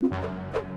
you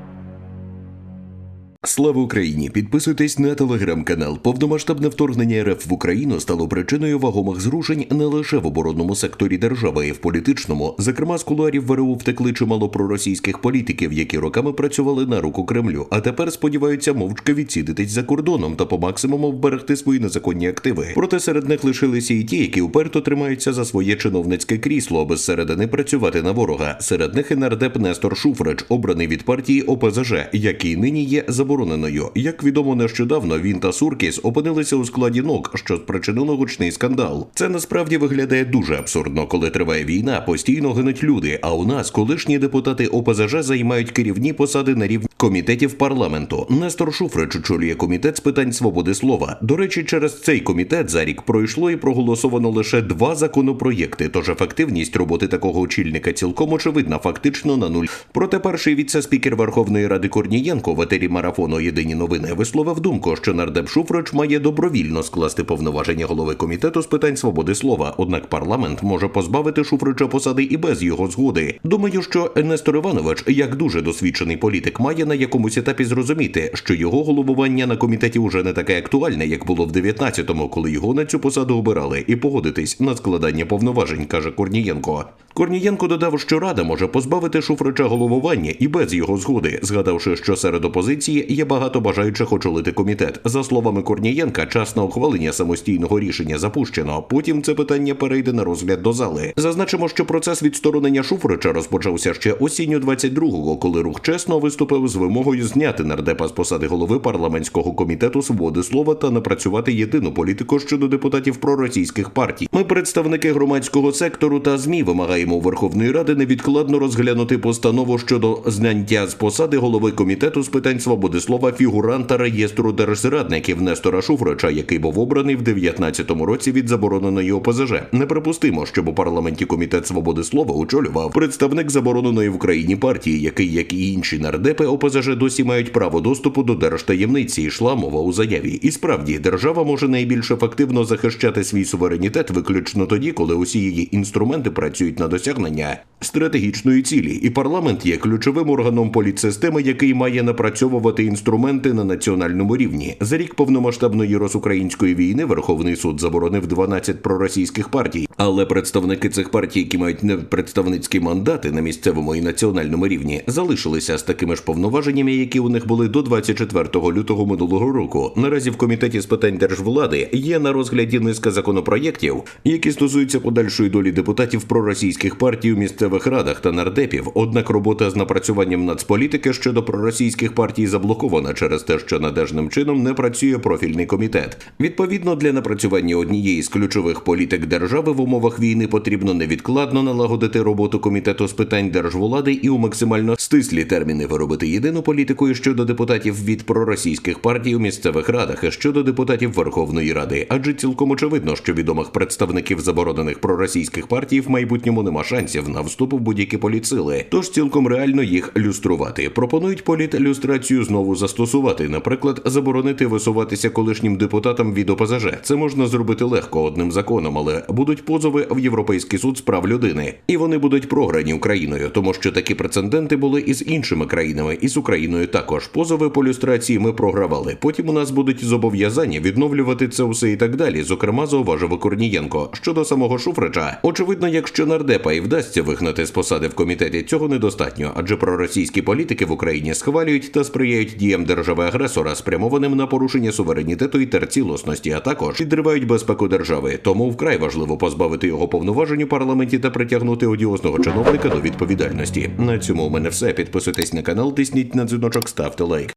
Слава Україні! Підписуйтесь на телеграм-канал. Повномасштабне вторгнення РФ в Україну стало причиною вагомих зрушень не лише в оборонному секторі держави, й в політичному. Зокрема, з кулуарів ВРУ втекли чимало проросійських політиків, які роками працювали на руку Кремлю, а тепер сподіваються мовчки відсідитись за кордоном та по максимуму вберегти свої незаконні активи. Проте серед них лишилися і ті, які уперто тримаються за своє чиновницьке крісло, аби зсередини працювати на ворога. Серед них і нардеп Нестор Шуфрич, обраний від партії ОПЗЖ, який нині є забороненою. Як відомо нещодавно, він та Суркіс опинилися у складі НОК, що спричинило гучний скандал. Це насправді виглядає дуже абсурдно, коли триває війна, постійно гинуть люди. А у нас колишні депутати ОПЗЖ займають керівні посади на рівні комітетів парламенту. Нестор Шуфрич очолює комітет з питань свободи слова. До речі, через цей комітет за рік пройшло і проголосовано лише два законопроєкти. Тож ефективність роботи такого очільника цілком очевидна, фактично на нуль. Проте перший віце-спікер Верховної Ради Корнієнко в етері марафону Єдині новини висловив думку, що нардеп Шуфрич має добровільно скласти повноваження голови комітету з питань свободи слова. Однак парламент може позбавити Шуфрича посади і без його згоди. Думаю, що Нестор Іванович, як дуже досвідчений політик, має на якомусь етапі зрозуміти, що його головування на комітеті уже не таке актуальне, як було в 19-му, коли його на цю посаду обирали, і погодитись на складання повноважень, каже Корнієнко. Корнієнко додав, що рада може позбавити Шуфрича головування і без його згоди, згадавши, що серед опозиції є багато бажаючих очолити комітет. За словами Корнієнка, час на ухвалення самостійного рішення запущено. Потім це питання перейде на розгляд до зали. Зазначимо, що процес відсторонення Шуфрича розпочався ще осінню 22-го, коли рух чесно виступив з вимогою зняти нардепа з посади голови парламентського комітету свободи слова та напрацювати єдину політику щодо депутатів проросійських партій. Ми, представники громадського сектору та змі, вимагаємо у Верховної Ради невідкладно розглянути постанову щодо зняття з посади голови комітету з питань свободи слова фігуранта реєстру держзрадників Нестора Шуфрича, який був обраний в 19-му році від забороненої ОПЗЖ. Неприпустимо, щоб у парламенті комітет свободи слова очолював представник забороненої в Україні партії, який, як і інші нардепи ОПЗЖ, досі мають право доступу до держтаємниці. Йшла мова у заяві. І справді держава може найбільш ефективно захищати свій суверенітет виключно тоді, коли усі її інструменти працюють на досягнення стратегічної цілі, і парламент є ключовим органом політсистеми, який має напрацьовувати інструменти на національному рівні. За рік повномасштабної росукраїнської війни Верховний суд заборонив 12 проросійських партій, але представники цих партій, які мають непредставницькі мандати на місцевому і національному рівні, залишилися з такими ж повноваженнями, які у них були до 24 лютого минулого року. Наразі в комітеті з питань держвлади є на розгляді низка законопроєктів, які стосуються подальшої долі депутатів проросійських партій у місцевих радах та нардепів. Однак робота з напрацюванням нацполітики щодо проросійських партій заблокована через те, що надежним чином не працює профільний комітет. Відповідно, для напрацювання однієї з ключових політик держави в умовах війни потрібно невідкладно налагодити роботу комітету з питань держвлади і у максимально стислі терміни виробити єдину політику щодо депутатів від проросійських партій у місцевих радах і щодо депутатів Верховної Ради. Адже цілком очевидно, що відомих представників заборонених проросійських партій в майбутньому нема шансів на вступ в будь-які політсили. Тож цілком реально їх люструвати. Пропонують політлюстрацію знову застосувати, наприклад, заборонити висуватися колишнім депутатам від ОПЗЖ. Це можна зробити легко одним законом, але будуть позови в Європейський суд з прав людини, і вони будуть програні Україною, тому що такі прецеденти були і з іншими країнами, і з Україною також. Позови по люстрації ми програвали. Потім у нас будуть зобов'язання відновлювати це усе і так далі. Зокрема, зауважив Корнієнко. Щодо самого Шуфрича, очевидно, якщо нардепа і вдасться вигнати з посади в комітеті, цього недостатньо, адже проросійські політики в Україні схвалюють та сприяють діям держави-агресора, спрямованим на порушення суверенітету і терцілісності, а також підривають безпеку держави. Тому вкрай важливо позбавити його повноважень у парламенті та притягнути одіозного чиновника до відповідальності. На цьому у мене все. Підписуйтесь на канал, тисніть на дзвіночок, ставте лайк.